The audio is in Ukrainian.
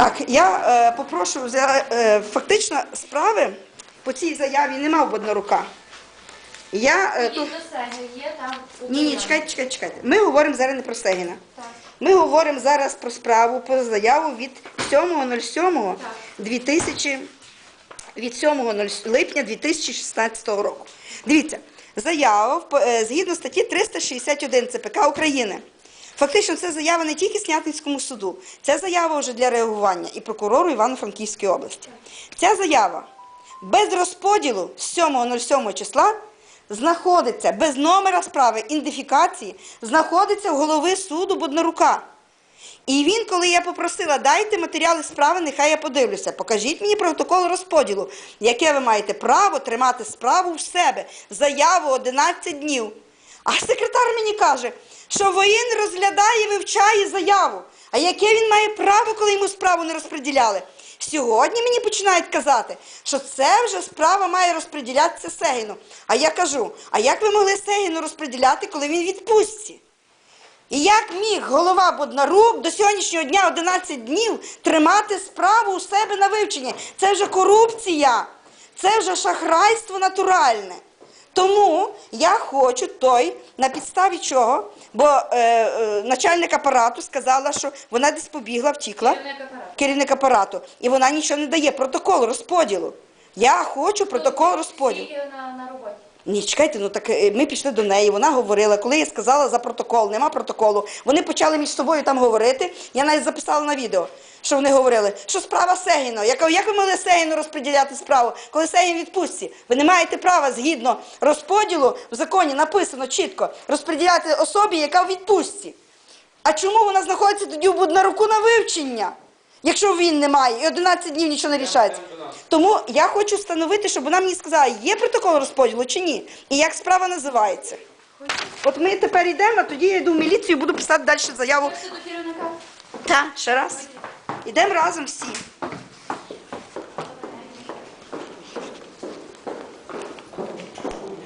Так, я е, попрошу за е, фактично справи по цій заяві нема в Боднарука. Я е, тут. є там. Ні, ні, чекайте, чекайте, чекайте. Ми говоримо зараз не про Сегіна. Так. Ми говоримо зараз про справу, про заяву від 7.07 2000 від 7 липня 2016 року. Дивіться, заява е, згідно статті 361 ЦПК України. Фактично, це заява не тільки Снятинському суду, це заява вже для реагування і прокурору Івано-Франківської області. Ця заява без розподілу з 7.07 числа знаходиться без номера справи, ідентифікації, знаходиться в голови суду Боднарука. І він, коли я попросила, дайте матеріали справи, нехай я подивлюся. Покажіть мені протокол розподілу, яке ви маєте право тримати справу в себе. Заяву 11 днів. А секретар мені каже, що воїн розглядає, вивчає заяву. А яке він має право, коли йому справу не розподіляли? Сьогодні мені починають казати, що це вже справа має розподілятися Сегіну. А я кажу, а як ви могли Сегіну розподіляти, коли він відпустці? І як міг голова Боднарук до сьогоднішнього дня 11 днів тримати справу у себе на вивченні? Це вже корупція, це вже шахрайство натуральне. Тому я хочу той, на підставі чого, бо е, е, начальник апарату сказала, що вона десь побігла, втікла, Керівник апарату. і вона нічого не дає, протокол розподілу. Я хочу протокол розподілу. На, на роботі. Ні, чекайте, ну так е, ми пішли до неї. Вона говорила, коли я сказала за протокол, нема протоколу. Вони почали між собою там говорити. Я навіть записала на відео, що вони говорили, що справа Сегіно. Я як ви могли Сегіну розподіляти справу, коли Сегін відпустці? Ви не маєте права згідно розподілу в законі написано чітко розподіляти особі, яка в відпустці. А чому вона знаходиться тоді в Буднаруку на вивчення? Якщо він не має і 11 днів нічого не рішається. Тому я хочу встановити, щоб вона мені сказала, є протокол розподілу чи ні, і як справа називається. От ми тепер йдемо, а тоді я йду в міліцію і буду писати далі заяву. Так, ще раз. Йдемо разом всі.